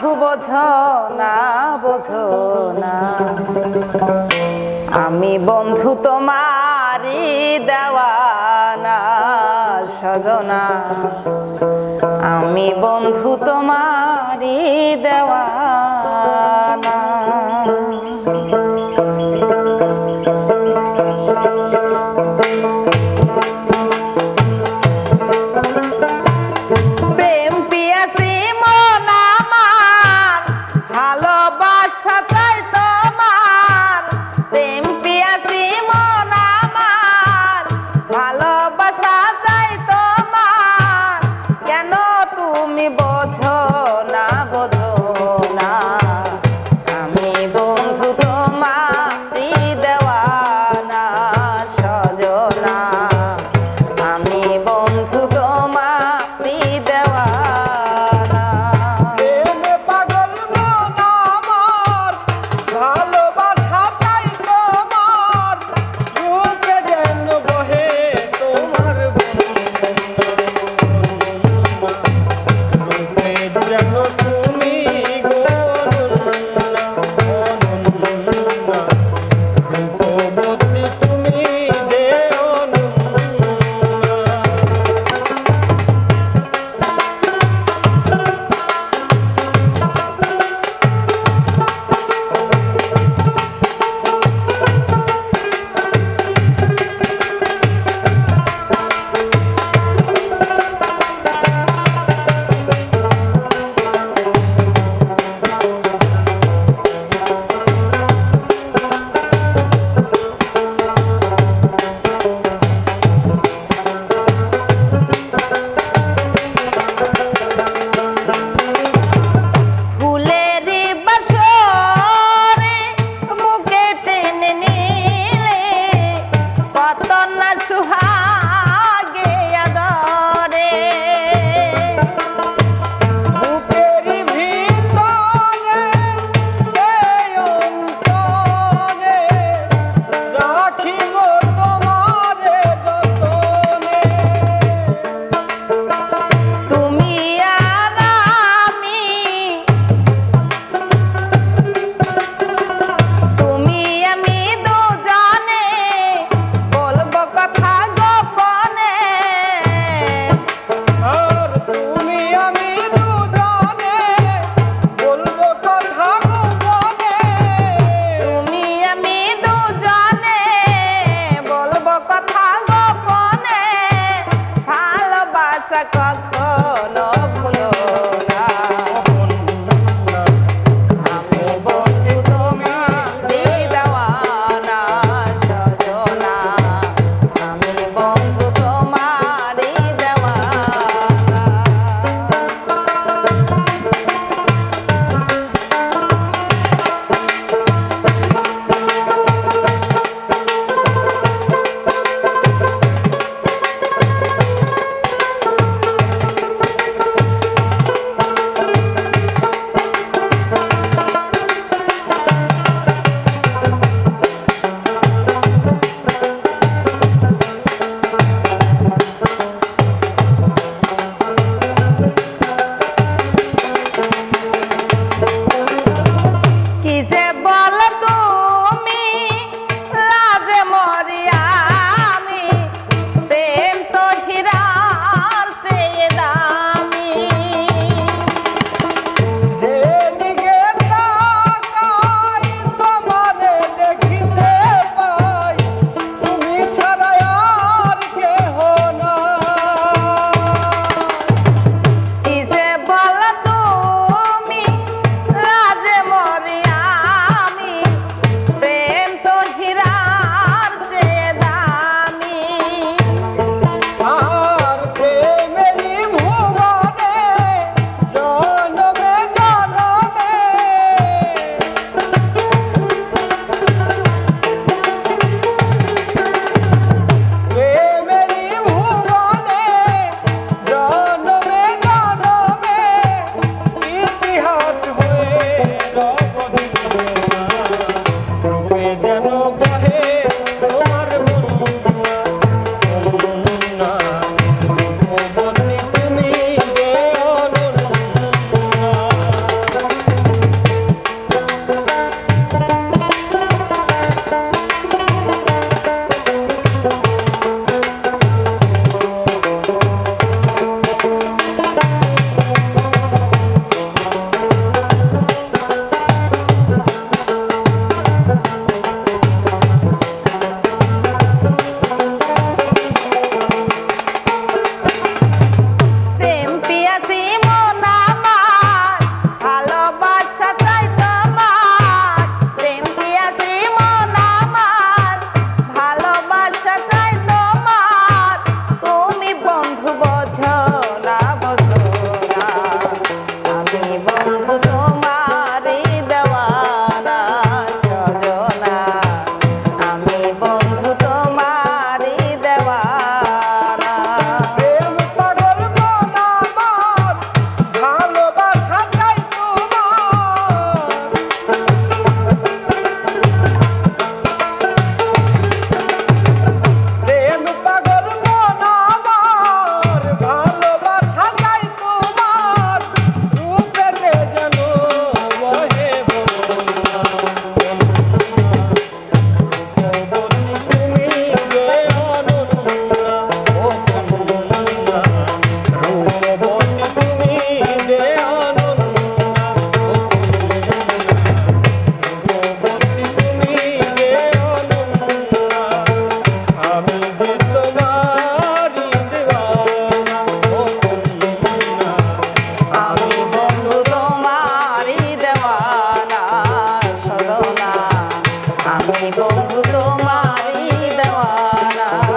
বন্ধু বোঝো না বোঝো না। আমি বন্ধু তোমারি দেওয়ানা সজনা। আমি বন্ধু তোমারি দেওয়ানা। my love. আশা কখনো તો મારી દવાના